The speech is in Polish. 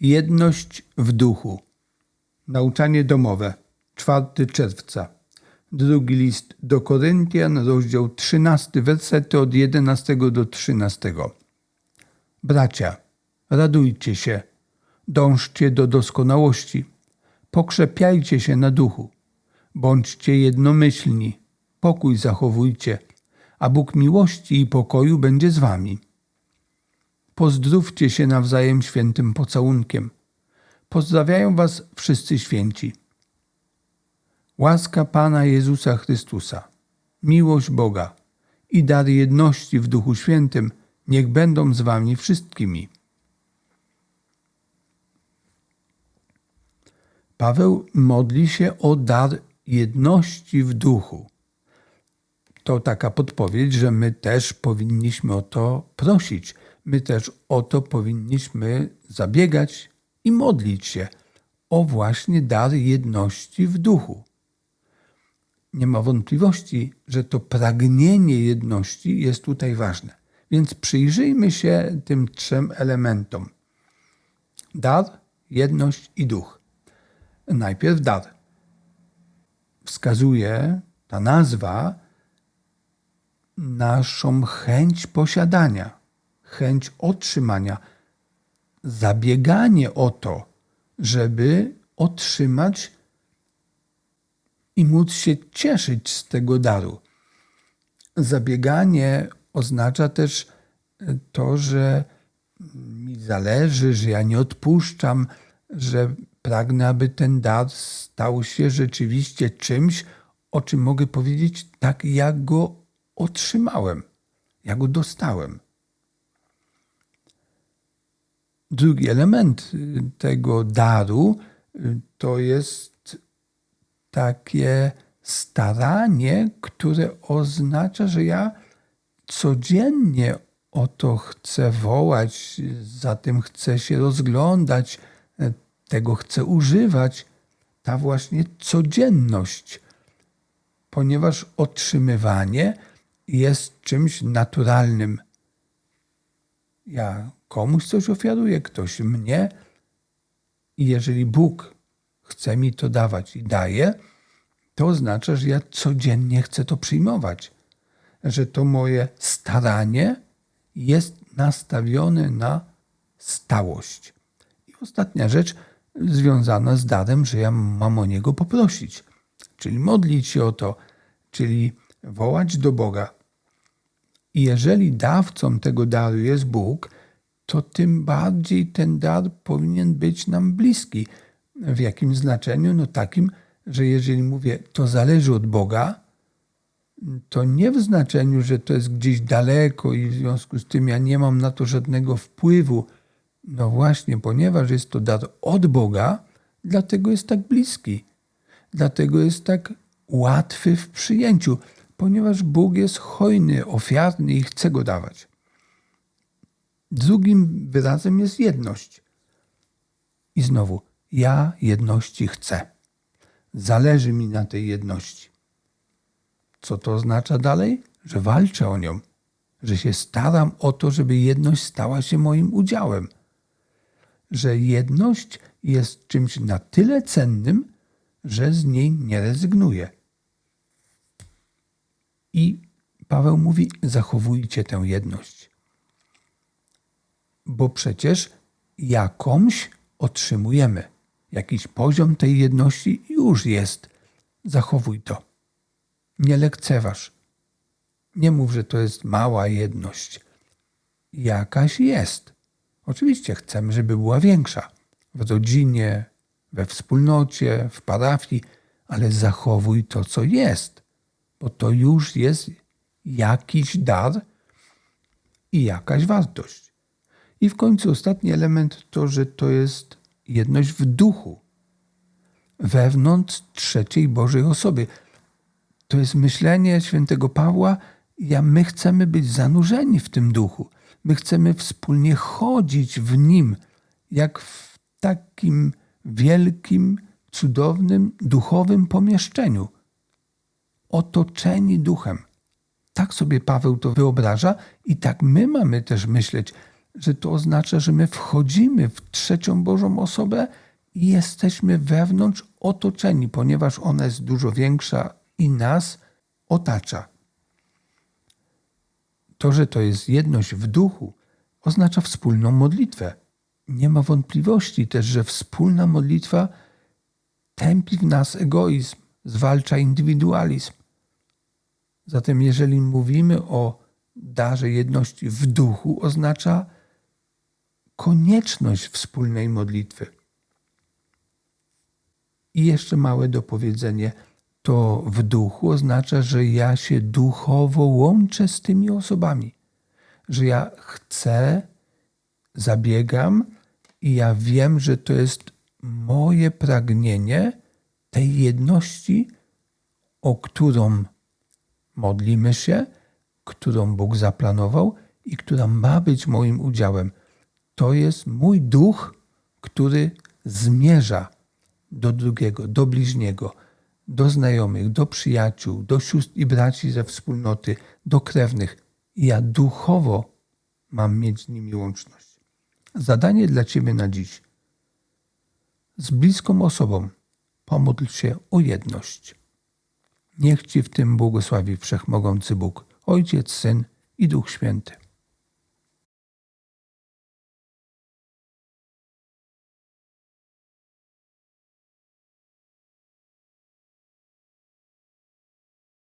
Jedność w duchu. Nauczanie domowe. 4 czerwca. Drugi list do Koryntian, rozdział 13, wersety od 11 do 13. Bracia, radujcie się, dążcie do doskonałości, pokrzepiajcie się na duchu, bądźcie jednomyślni, pokój zachowujcie, a Bóg miłości i pokoju będzie z wami. Pozdrówcie się nawzajem świętym pocałunkiem. Pozdrawiają was wszyscy święci. Łaska Pana Jezusa Chrystusa, miłość Boga i dar jedności w Duchu Świętym niech będą z wami wszystkimi. Paweł modli się o dar jedności w duchu. To taka podpowiedź, że my też powinniśmy o to prosić. My też o to powinniśmy zabiegać i modlić się o właśnie dar jedności w duchu. Nie ma wątpliwości, że to pragnienie jedności jest tutaj ważne. Więc przyjrzyjmy się tym trzem elementom: dar, jedność i duch. Najpierw dar. Wskazuje ta nazwa naszą chęć posiadania, chęć otrzymania, zabieganie o to, żeby otrzymać i móc się cieszyć z tego daru. Zabieganie oznacza też to, że mi zależy, że ja nie odpuszczam, że pragnę, aby ten dar stał się rzeczywiście czymś, o czym mogę powiedzieć tak, jak go otrzymałem, jak go dostałem. Drugi element tego daru to jest takie staranie, które oznacza, że ja codziennie o to chcę wołać, za tym chcę się rozglądać, tego chcę używać. Ta właśnie codzienność, ponieważ otrzymywanie jest czymś naturalnym. Ja komuś coś ofiaruję, ktoś mnie, i jeżeli Bóg chce mi to dawać i daje, to oznacza, że ja codziennie chcę to przyjmować, że to moje staranie jest nastawione na stałość. I ostatnia rzecz związana z darem, że ja mam o niego poprosić, czyli modlić się o to, czyli wołać do Boga. I jeżeli dawcą tego daru jest Bóg, to tym bardziej ten dar powinien być nam bliski. W jakim znaczeniu? No takim, że jeżeli mówię, to zależy od Boga, to nie w znaczeniu, że to jest gdzieś daleko i w związku z tym ja nie mam na to żadnego wpływu. No właśnie, ponieważ jest to dar od Boga, dlatego jest tak bliski. Dlatego jest tak łatwy w przyjęciu, ponieważ Bóg jest hojny, ofiarny i chce go dawać. Drugim wyrazem jest jedność. I znowu, ja jedności chcę. Zależy mi na tej jedności. Co to oznacza dalej? Że walczę o nią, że się staram o to, żeby jedność stała się moim udziałem. Że jedność jest czymś na tyle cennym, że z niej nie rezygnuję. I Paweł mówi: zachowujcie tę jedność bo przecież jakąś otrzymujemy. Jakiś poziom tej jedności już jest. Zachowuj to. Nie lekceważ. Nie mów, że to jest mała jedność. Jakaś jest. Oczywiście chcemy, żeby była większa. W rodzinie, we wspólnocie, w parafii, ale zachowuj to, co jest, bo to już jest jakiś dar i jakaś wartość. I w końcu ostatni element to, że to jest jedność w duchu, wewnątrz trzeciej Bożej osoby. To jest myślenie świętego Pawła, ja my chcemy być zanurzeni w tym duchu. My chcemy wspólnie chodzić w nim, jak w takim wielkim, cudownym, duchowym pomieszczeniu. Otoczeni duchem. Tak sobie Paweł to wyobraża i tak my mamy też myśleć, że to oznacza, że my wchodzimy w trzecią Bożą osobę i jesteśmy wewnątrz otoczeni, ponieważ ona jest dużo większa i nas otacza. To, że to jest jedność w duchu, oznacza wspólną modlitwę. Nie ma wątpliwości też, że wspólna modlitwa tępi w nas egoizm, zwalcza indywidualizm. Zatem, jeżeli mówimy o darze jedności w duchu, oznacza konieczność wspólnej modlitwy. I jeszcze małe dopowiedzenie. To w duchu oznacza, że ja się duchowo łączę z tymi osobami, że ja chcę, zabiegam i ja wiem, że to jest moje pragnienie tej jedności, o którą modlimy się, którą Bóg zaplanował i która ma być moim udziałem. To jest mój duch, który zmierza do drugiego, do bliźniego, do znajomych, do przyjaciół, do sióstr i braci ze wspólnoty, do krewnych. Ja duchowo mam mieć z nimi łączność. Zadanie dla Ciebie na dziś. Z bliską osobą pomódl się o jedność. Niech Ci w tym błogosławi Wszechmogący Bóg, Ojciec, Syn i Duch Święty.